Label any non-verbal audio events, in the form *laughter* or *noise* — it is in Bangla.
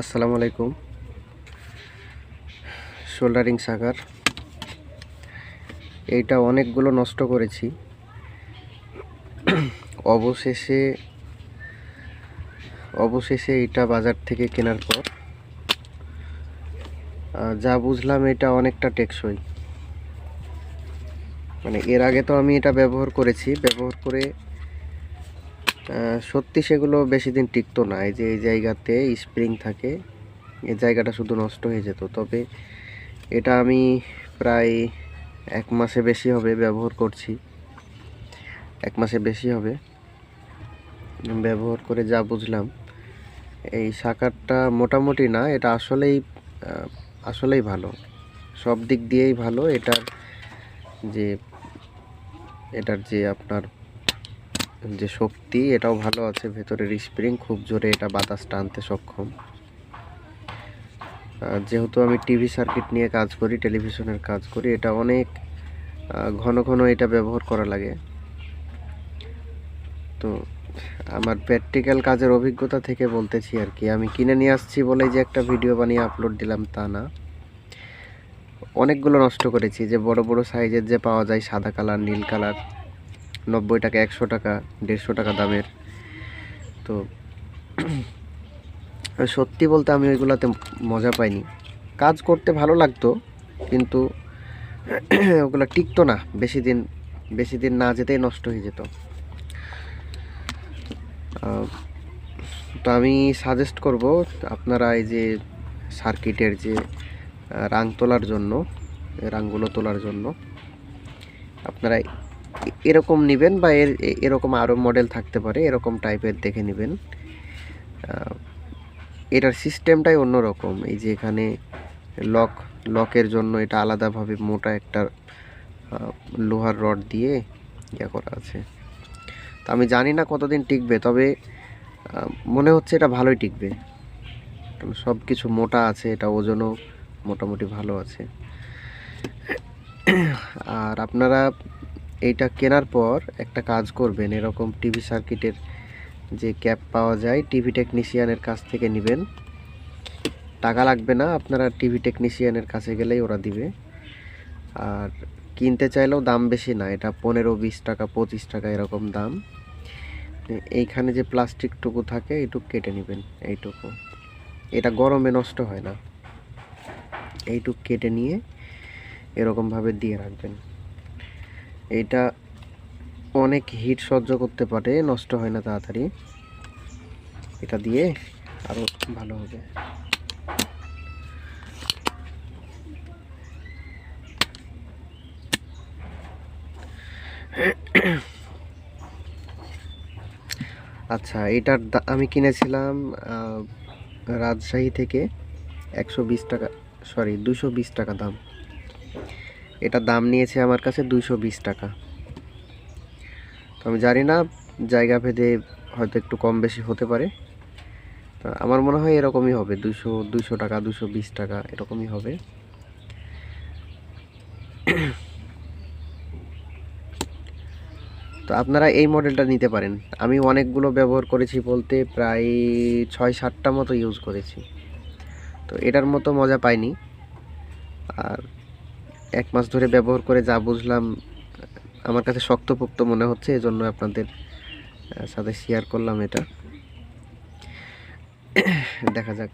আসসালামু আলাইকুম। শোল্ডারিং সাগার। এইটা অনেকগুলো নষ্ট করেছি। অবশেষে অবশেষে এটা বাজার থেকে কেনার পর যা বুঝলাম এটা অনেকটা টেকসই। মানে এর আগে তো আমি এটা ব্যবহার করেছি। ব্যবহার করে সত্যি সেগুলো বেশি দিন টিকতো না। এই যে এই জায়গাতে স্প্রিং থাকে, এই জায়গাটা শুধু নষ্ট হয়ে যেত। তবে এটা আমি প্রায় এক মাসে বেশি হবে ব্যবহার করছি। এক মাসে বেশি হবে ব্যবহার করে যা বুঝলাম। এই সাকারটা মোটামুটি না, এটা আসলেই আসলেই ভালো। সব দিক দিয়েই ভালো। এটার যে এটার যে আপনার যে শক্তি, এটাও ভালো আছে, ভেতরের স্প্রিং খুব জোরে এটা বাতাস টানতে সক্ষম। যেহেতু আমি টিভি সার্কিট নিয়ে কাজ করি টেলিভিশনের কাজ করি, এটা অনেক ঘন ঘন এটা ব্যবহার করা লাগে। তো আমার প্র্যাকটিক্যাল কাজের অভিজ্ঞতা থেকে বলতেছি আর কি, আমি কিনে নিয়ে আসছি বলে যে একটা ভিডিও বানিয়ে আপলোড দিলাম তা না। অনেকগুলো নষ্ট করেছি, যে বড় বড় সাইজের যে পাওয়া যায় সাদা কালার, নীল কালার নব্বই টাকা, একশো টাকা, দেড়শো টাকা দামের। তো *clears throat* সত্যি বলতে আমি ওইগুলোতে মজা পাইনি। কাজ করতে ভালো লাগতো, কিন্তু *clears throat* ওগুলো টিকতো না, বেশি দিন বেশি দিন না যেতেই নষ্ট হয়ে যেত। তো আমি সাজেস্ট করব আপনারা এই যে সার্কিটের যে রাং তোলার জন্য, রাংগুলো তোলার জন্য, আপনারা এরকম নেবেন বা এর এরকম আরও মডেল থাকতে পারে, এরকম টাইপের দেখে নেবেন। এটার সিস্টেমটাই অন্যরকম। এই যে এখানে লক লকের জন্য এটা আলাদাভাবে মোটা একটা লোহার রড দিয়ে ইয়ে করা আছে। তো আমি জানি না কতদিন টিকবে, তবে মনে হচ্ছে এটা ভালোই টিকবে। সব কিছু মোটা আছে, এটা ওজনও মোটামুটি ভালো আছে। আর আপনারা এইটা কেনার পর একটা কাজ করবেন, এরকম টিভি সার্কিটের যে ক্যাপ পাওয়া যায় টিভি টেকনিশিয়ানের কাছ থেকে নেবেন। টাকা লাগবে না, আপনারা টিভি টেকনিশিয়ানের কাছে গেলেই ওরা দিবে। আর কিনতে চাইলেও দাম বেশি না, এটা পনেরো, বিশ টাকা, পঁচিশ টাকা এরকম দাম। এইখানে যে প্লাস্টিকটুকু থাকে, এইটুকু কেটে নেবেন, এইটুকু। এটা গরমে নষ্ট হয় না। এইটুকু কেটে নিয়ে এরকমভাবে দিয়ে রাখবেন। এইটা অনেক হিট সহ্য করতে পারে, নষ্ট হয় না তাড়াতাড়ি। এটা দিয়ে আরও ভালো হবে। আচ্ছা এটার আমি কিনেছিলাম রাজশাহী থেকে একশো বিশ টাকা সরি দুশো টাকা দাম। এটা দাম নিয়েছে আমার কাছে দুইশো বিশ টাকা। তো আমি জানি না, জায়গা ভেদে হয়তো একটু কম বেশি হতে পারে। তো আমার মনে হয় এরকমই হবে দুশো দুশো টাকা দুশো বিশ টাকা, এরকমই হবে। তো আপনারা এই মডেলটা নিতে পারেন। আমি অনেকগুলো ব্যবহার করেছি বলতে প্রায় ছয় সাতটা মতো ইউজ করেছি। তো এটার মতো মজা পাইনি। আর এক মাস ধরে ব্যবহার করে যা বুঝলাম, আমার কাছে শক্তপোক্ত মনে হচ্ছে, এজন্য আপনাদের সাথে শেয়ার করলাম এটা। *coughs* দেখা যাক।